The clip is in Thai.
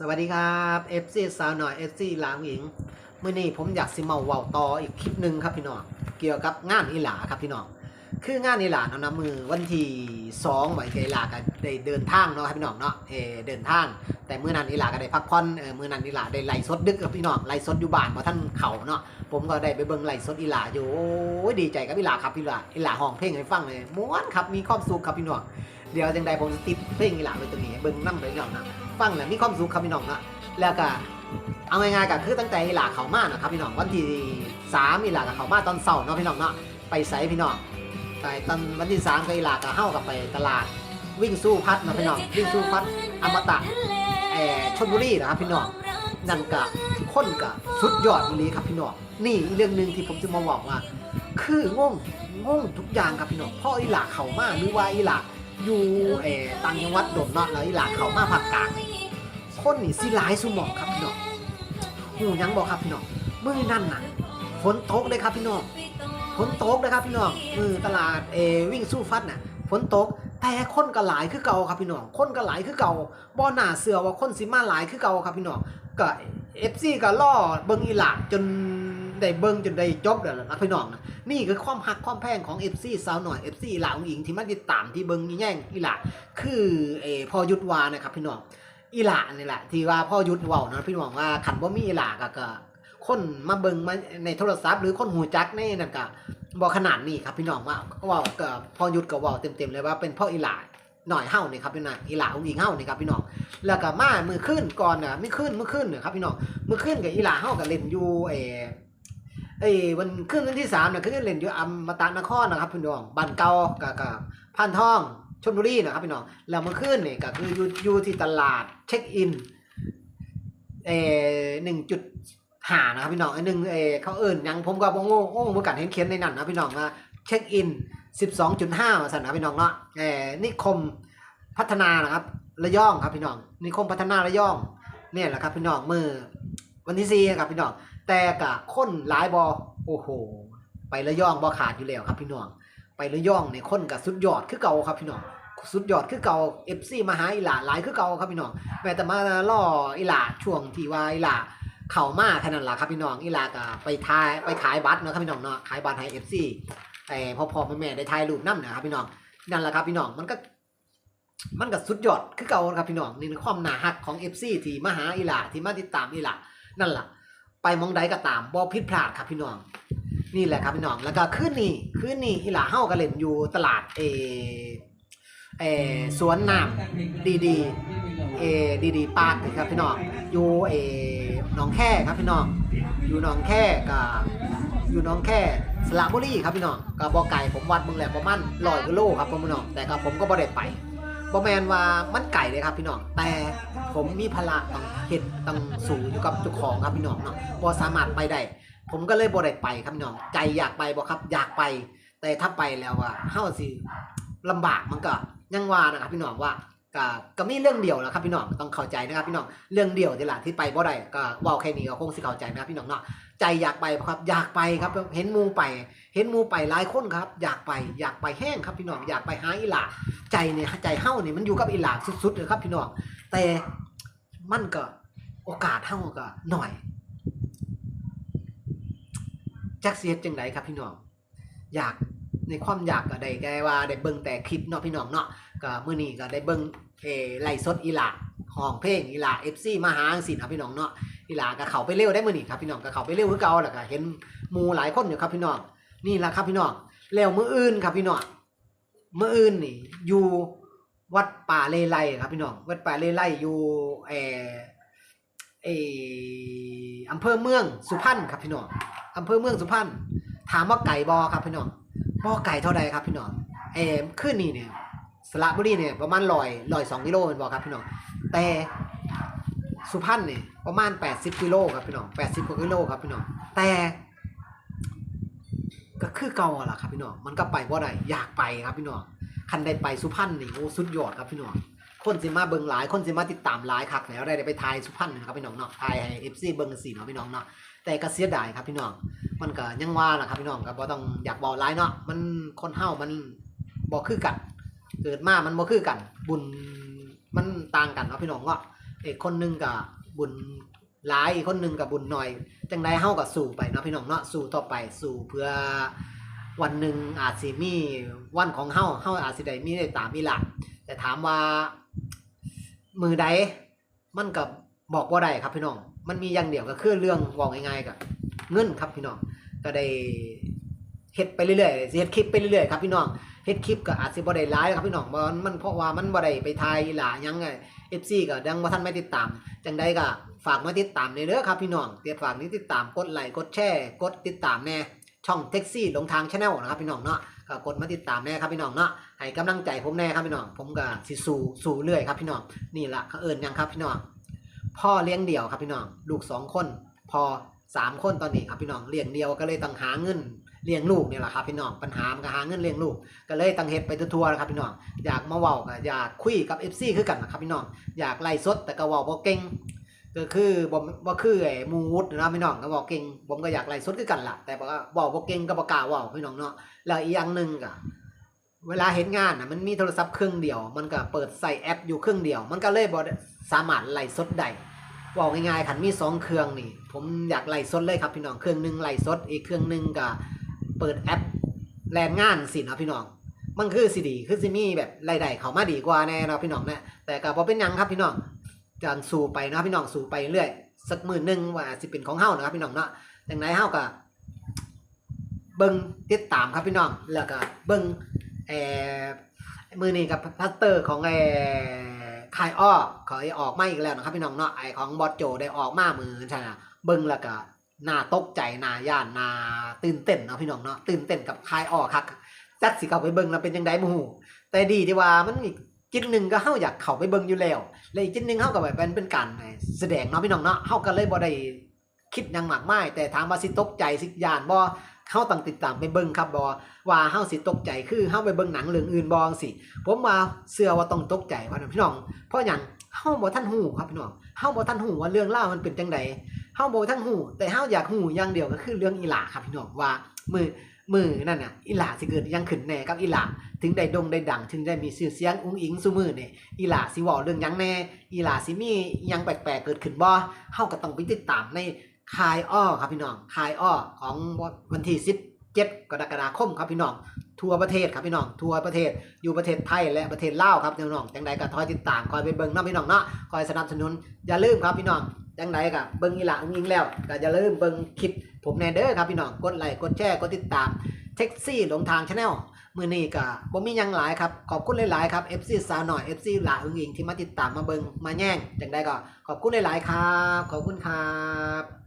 สวัสดีครับ FC สาวหน่อย FC หลางหญิงเมื่อนี้ผมอยากสิมาเว้าต่ออีกคลิปหนึ่งครับพี่น้องเกี่ยวกับงานอีหลาครับพี่น้องคืองานอีหลาเนาะนะมือวันที่สองไหวเกลากันได้เดินทางเนาะครับพี่น้องเนาะเอเดินทาง แต่เมื้อนั้นอีหลาก็ได้พักผ่อนเออมื้อนั้นอีหลาได้ไล่สดดึกกับพี่น้องไล่สดอยู่บ้านบ่ท่านเขาเนาะผมก็ได้ไปเบิ่งไล่สดอีหลาอยู่โอ้ยดีใจกับอีหลาครับพี่หลาอีหลาห้องเพลงให้ฟังเลยม่วนครับมีความสุขครับพี่น้องเดี๋ยวจังใดผมจะติดเพลงอีหลาไว้ตรงนี้เบิ่งนำไปพี่น้องนะ ฟังแล้วมีความสุขครับพี่น้องนะแล้วก็เอาง่ายๆก็คือตั้งแต่อีหลาเขามานะครับพี่น้องวันที่สามอีหลากับเขามาตอนเสาร์เนาะพี่น้องเนาะไปใส่พี่น้องไปตอนวันที่สามก็อีหลากับเฮ้ากับไปตลาดวิ่งสู้พัดนะพี่น้องวิ่งสู้พัดอมตะแอชนบุรีนะครับพี่น้องนั่นกะคนกะสุดยอดเลยครับพี่น้องนี่เรื่องหนึ่งที่ผมจะมาบอกว่า คืองงงงทุกอย่างครับพี่น้องเพ่ออีหลาเขามาหรือว่าอีหลา อยู่เออต่างจังหวัดโดนเนาะแล้วอีหลาเขามาภาคกลางคนนี่สิหลายสุหมองครับพี่น้องหูยังบอกครับพี่น้องมือนั่นน่ะฝนตกเลยครับพี่น้องฝนตกเลยครับพี่น้องมือตลาดเอวิ่งสู้ฟัดน่ะฝนตกแต่คนก็หลายคือเก่าครับพี่น้องคนก็หลายคือเก่าบ่หน้าเสือว่าคนสิมาหลายคือเก่าครับพี่น้องก็เอฟซีก็ล่อเบิงอีหลาจน ได้เบิ่งจนได้จบแล้วล่ะพี่น้องนะนี่คือความหักความแพงของ FC สาวหน่อย FC หลาของหญิงที่มาติดตามที่เบิ่งแย่งอีหล่าคือเอพอยุทธวานะครับพี่น้องอีหล่านี่แหละที่ว่าพ่อยุทธเว้านะพี่น้องว่าขันบ่ามีอีหลาก็ก็คนมาเบิ่งมาในโทรศัพท์หรือคนหูจักในนั่นก็บ่ขนาดนี้ครับพี่น้องว่าเว้าก็พอยุทธก็เว้าเต็มๆเลยว่าเป็นพ่ออีหล่าหน่อยเฮานี่ครับพี่น้องอีหลาของหญิงเฮานี่ครับพี่น้องแล้วก็มามือขึ้นก่อนนะไม่ขึ้นเมื่อขึ้นน่ะครับพี่น้องเมื่อขึ้นกับอีหลาเฮาก็เล่นอยู่เอ เอ้ยวันขึ้นวันที่3น่ะคือเล่นอยู่อมตะนครนะครับพี่น้องบ้านเก่ากับกับพานทองชลบุรีนะครับพี่น้องแล้วเมื่อคืนเนี่ยก็คืออยู่อยู่ที่ตลาดเช็คอินเอหนึ่งจุดหานะครับพี่น้องอันหนึ่งเอเขาเอิ่นยังผมก็บ่งงโอ้เมื่อกันเห็นเขียนในนั้นนะพี่น้องว่าเช็คอินสิบสองจุดห้าสันนะพี่น้องเนาะเอนิคมพัฒนานะครับระยองครับพี่น้องนิคมพัฒนาระยองเนี่ยแหละครับพี่น้องมือ วันที่สี่ครับพี่น้อง แต่กะคนหลายบอโอ้โห ไประยองบอขาดอยู่แล้วครับพี่น้อง ไประยองในคนกับสุดยอดคือเก่าครับพี่น้องสุดยอดคือเก่า FC มาหาอีหลาหลายคือเก่าครับพี่น้องแม้แต่มาล่ออีหลาช่วงที่ว่าอีหลาเข้ามาแค่นั้นล่ะครับพี่น้องอีหลาก็ไปทายไปขายบัตรเนาะครับพี่น้องเนาะขายบัตรให้ FC ไอ้พ่อพ่อแม่แม่ได้ถ่ายรูปนำนะครับพี่น้องนั่นแหละครับพี่น้องมันก็ มันก็สุดยอดคือเก่าครับพี่น้องนี่คือความหนาฮักของ FC ที่มาหาอีหลาที่มาติดตามอีหลา นั่นล่ะไปมองใดก็ตามบ่ผิดพลาดครับพี่น้อง นี่แหละครับพี่น้องแล้วก็คืนนี้คืนนี้อีหลาเฮ้าก็เล่นอยู่ตลาดเอเอสวนน้ำดีดีเอดีดีปาร์คครับพี่น้องอยู่เอหนองแค่ครับพี่น้องอยู่หนองแค่กับอยู่หนองแค่สระบุรีครับพี่น้องก็บ่ไก่ผมวัดเบิ่งแหล้วประมาณ100กิโลครับพี่น้องแต่ก็ผมก็บ่ได้ไป บ่แมนว่ามันไก่เลยครับพี่น้อง แต่ผมมีภาระต้องเฮ็ดต้องสู่อยู่กับเจ้าของครับพี่น้องเนาะบ่สามารถไปได้ ผมก็เลยบ่ได้ไปครับพี่น้อง ใจอยากไปบ่ครับ อยากไป แต่ถ้าไปแล้วอะเฮาสิลำบากมันก็ยังว่านะครับพี่น้องว่าก็ก็มีเรื่องเดียวนะครับพี่น้องต้องเข้าใจนะครับพี่น้องเรื่องเดียวนี่หละที่ไปบ่ได้ก็เว้าแค่นี้ก็คงสิเข้าใจนะครับพี่น้องเนาะ ใจอยากไปครับ อยากไปครับ เห็นมูไป เห็นมูไปหลายคนครับ อยากไป อยากไปแห้งครับพี่น้อง อยากไปหาอีหลาใจเนี่ยใจเฮ้าเนี่ยมันอยู่กับอีหลาสุดๆเลยครับพี่น้อง แต่มันก็โอกาสเฮาก็หน่อยจักเสียจังไดครับพี่น้อง อยากในความอยากก็ได้แกว่าได้เบิ่งแต่คลิปเนาะพี่น้องเนาะก็มื้อนี้ก็ได้เบิ่งเออไลฟ์สดอีหลาห้องเพลงอีหลา FC มาหาจังซี่นะพี่น้องเนาะ อีหลาก็เข้าไปเร็วได้มือนี้ครับพี่น้องก็เข้าไปเร็วคือเก่าแล้วก็เห็นหมูหลายคนอยู่ครับพี่น้องนี่ละครับพี่น้องแล้วมืออื่นครับพี่น้องมืออื่นนี่อยู่วัดป่าเลไลครับพี่น้องวัดป่าเลไลอยู่เอเอออำเภอเมืองสุพรรณครับพี่น้องอำเภอเมืองสุพรรณถามว่าไก่บอครับพี่น้องบอไก่เท่าใดครับพี่น้องเออขึ้นนี่เนี่ยสระบุรีเนี่ยประมาณลอยลอยสองกิโลเป็นบอครับพี่น้องแต่ สุพรรณเนี่ยประมาณแปดสิบกิโลครับพี่น้องแปดสิบกว่ากิโลครับพี่น้องแต่ก็คือเก่าล่ะครับพี่น้องมันก็ไปบ่ได้อยากไปครับพี่น้องคันได้ไปสุพรรณนี่โอ้สุดยอดครับพี่น้องคนสิมาเบิ่งหลายคนสิมาติดตามหลายคักแล้วได้ไปทายสุพรรณนะครับพี่น้องเนาะทายให้เอฟซีเบิ่งสิเนาะพี่น้องเนาะแต่ก็เสียดายครับพี่น้องมันก็ยังว่านะครับพี่น้องก็บ่ต้องอยากบอกร้ายเนาะมันคนเฮามันบ่คือกัน เกิดมามันบ่คือกัน บุญมันต่างกันเนาะพี่น้องว่าอี กคนหนึงก็บุญหลายอีกคนหนึงก็บุญน้อย จังไดเฮาก็สู้ไปเนาะพี่น้องเนาะสู้ต่อไปสู้เพื่อวันหนึ่งอาจสิมีวันของเฮาเฮาอาจสิได้มีได้ตามอีหลักแต่ถามว่ามือใดมันก็บบอกบ่ได้ครับพี่น้อง มันมีอย่างเดียวก็คือเรื่องเว่าง่ายๆก็เงินครับพี่น้องก็ได้ เฮ็ดไปเรื่อยๆเฮ็ดคลิปไปเรื่อยๆครับพี่น้องเฮ็ดคลิปก็อาจสิบ่ได้หลายครับพี่น้องบ่มันเพราะว่ามันบ่ได้ไปถ่ายหลายังไง FC ก็ยังบ่ทันไม่ติดตาม จังใดก็ฝากมาติดตามในเด้อครับพี่น้องเดี๋ยวฝากนี้ติดตามกดไลค์กดแชร์กดติดตามแน่ช่องแท็กซี่ลงทางชาแนลนะครับพี่น้องเนาะก็กดมาติดตามแน่ครับพี่น้องเนาะให้กำลังใจผมแน่ครับพี่น้องผมก็สิสู้สู้เรื่อยครับพี่น้องนี่ละเขาเอิญยังครับพี่น้องพ่อเลี้ยงเดี่ยวครับพี่น้องลูกสองคนพอสามคนตอนนี้ครับพี่น้องเลี้ยงเดียวก็เลยต้องหาเงิน เลี้ยงลูกนี่แหละครับพี่น้องปัญหามันก็หาเงินเลี้ยงลูกก็เลยต้งเฮ็ดไปทั่วๆนะครับพี่น้องอยากมาเว้าก็อยากคุยกับ FC คือกันนะครับพี่น้องอยากไล่สดแต่ก็เว้าบ่เก่งก็คือบ่บ่คือไอ้มูวุฒินะพี่น้องก็เว้าเก่งผมก็อยากไล่สดคือกันล่ะแต่ว่าว้าบ่เก่งก็บ่กล้าเว้าพี่น้องเนาะแล้วอีกอย่างหนึ่งก็เวลาเฮ็ดงานน่ะมันมีโทรศัพท์เครื่องเดียว มันก็เปิดใส่แอปอยู่เครื่องเดียว มันก็เลยบ่สามารถไล่สดได้เว้าง่ายๆคันมีสองเครื่องนี่ ผมอยากไล่สดเลยครับพี่น้องเครื่องหนึงไล่สดอีกเครื่องหนึงก็ เปิดแอปแลนงานสินะพี่น้อง มันคือสิดีคือสิมีแบบรายได้เขามาดีกว่าแน่นะพี่น้องเนี่ยแต่ก็บ่เป็นยังครับพี่น้องจังสู่ไปนะพี่น้องสู่ไปเรื่อยสักหมื้อหนึ่งว่าสิเป็นของเฮานะครับพี่น้องเนาะจังไดเฮาก็เบิ่งติดตามครับพี่น้องแล้วก็เบิ่งเอมือนี้กับพัสเตอร์ของเอ่อคายอ้อเขาออกมาอีกแล้วนะครับพี่น้องเนาะไอของบอสโจได้ออกมามือใช่นะเบิ่งแล้วก็ น่าตกใจน่าย่านน่าตื่นเต้นเนาะพี่น้องเนาะตื่นเต้นกับคายอ้อคักจักสิเข้าไปเบิ่งแล้วเป็นจังไดบ่ฮู้แต่ดีที่ว่ามันอีกจิตหนึ่งก็เฮาอยากเข้าไปเบิ่งอยู่แล้วและอีกจิตหนึ่งเฮาก็แบบเป็นเป็นการแสดงเนาะพี่น้องเนาะเฮาก็เลยบ่ได้คิดยังมากมายแต่ถามว่าสิตกใจสิย่านบ่เฮาต้องติดตามไปเบิ่งครับบ่ว่าเฮาสิตกใจคือเฮาไปเบิ่งหนังเรื่องอื่นบ่งซี่ผมว่าเชื่อว่าต้องตกใจว่านะพี่น้องเพราะหยังเฮาบ่ทันฮู้ครับพี่น้องเฮาบ่ทันฮู้ว่าเรื่องรามันเป็นจังได เฮาโบทันฮู้แต่เฮาอยากฮู้อย่างเดียวก็คือเรื่องอีหลาครับพี่น้องว่ามือมือนั่นน่ะอีหลาสิเกิดยังขึ้นแน่กับอีหลาถึงได้ดงได้ดัง ถึงได้มีชื่อเสียงอุ้งอิงซุมือเนี่ยอีหลาสิว้าเรื่องยังแน่อีหลาสิมียังแปลกๆเกิดขึ้นบ่เฮาก็ต้องไปติดตามในคายอ้อครับพี่น้องคายอ้อของวันที่17กรกฎาคมครับพี่น้อง ทั่วประเทศครับพี่น้องทั่วประเทศอยู่ประเทศไทยและประเทศลาวครับพี่น้องจังใดก็คอยติดตามคอยไปเบิ่งเนาะพี่น้องเนาะคอยสนับสนุนอย่าลืมครับพี่น้องจังใดก็เบิ่งอีหลาอุ้งอิงแล้วก็อย่าลืมเบิ่งคลิปผมแน่เด้อครับพี่น้องกดไลค์กดแชร์กดติดตามแท็กซี่หลงทางชาแนลมือนี้ก็บ่มียังหลายครับขอบคุณหลายๆครับ FC สาวหน่อย FC หลาอึงอิงที่มาติดตามมาเบิงมาแย่งจังได้ก็ขอบคุณหลายๆครับ ขอบคุณครับ